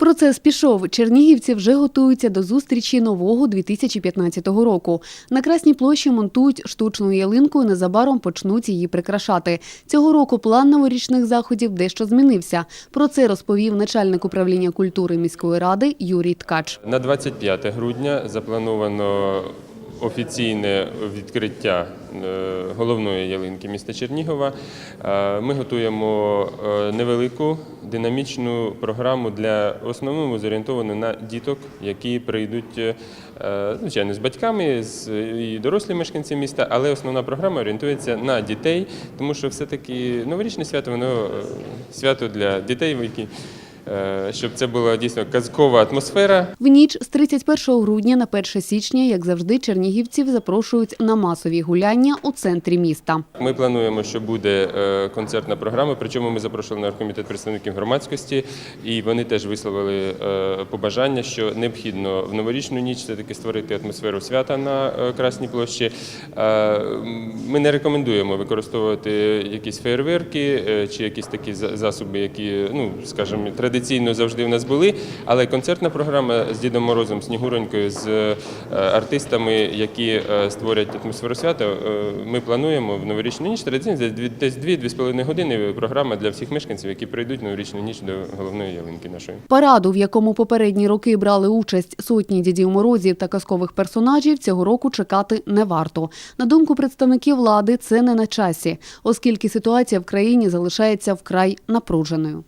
Процес пішов. Чернігівці вже готуються до зустрічі нового 2015 року. На Красній площі монтують штучну ялинку і незабаром почнуть її прикрашати. Цього року план новорічних заходів дещо змінився. Про це розповів начальник управління культури міської ради Юрій Ткач. На 25 грудня заплановано офіційне відкриття е, головної ялинки міста Чернігова. Е, Ми готуємо е, невелику динамічну програму для основному зорієнтовану на діток, які прийдуть звичайно з батьками, і дорослі мешканці міста, але основна програма орієнтується на дітей, тому що все-таки новорічне свято воно свято для дітей, які щоб це була дійсно казкова атмосфера. В ніч з 31 грудня на 1 січня, як завжди, чернігівців запрошують на масові гуляння у центрі міста. Ми плануємо, що буде е, концертна програма. Причому ми запрошували на оргкомітет представників громадськості, і вони теж висловили е, побажання, що необхідно в новорічну ніч все-таки створити атмосферу свята на е, Красній площі. Е, Ми не рекомендуємо використовувати якісь фейерверки е, чи якісь такі засоби, які, ну скажімо, традиційно завжди в нас були. Але концертна програма з Дідом Морозом, Снігуронькою, з е, артистами, які е, створять атмосферу свята. е, Ми плануємо в новорічну ніч традиційно десь дві- десь 2-2,5 години програма для всіх мешканців, які прийдуть новорічну ніч до головної ялинки нашої. Параду, в якому попередні роки брали участь сотні дідів морозів та казкових персонажів, цього року чекати не варто. На думку представників влади, це не на часі, оскільки ситуація в країні залишається вкрай напруженою.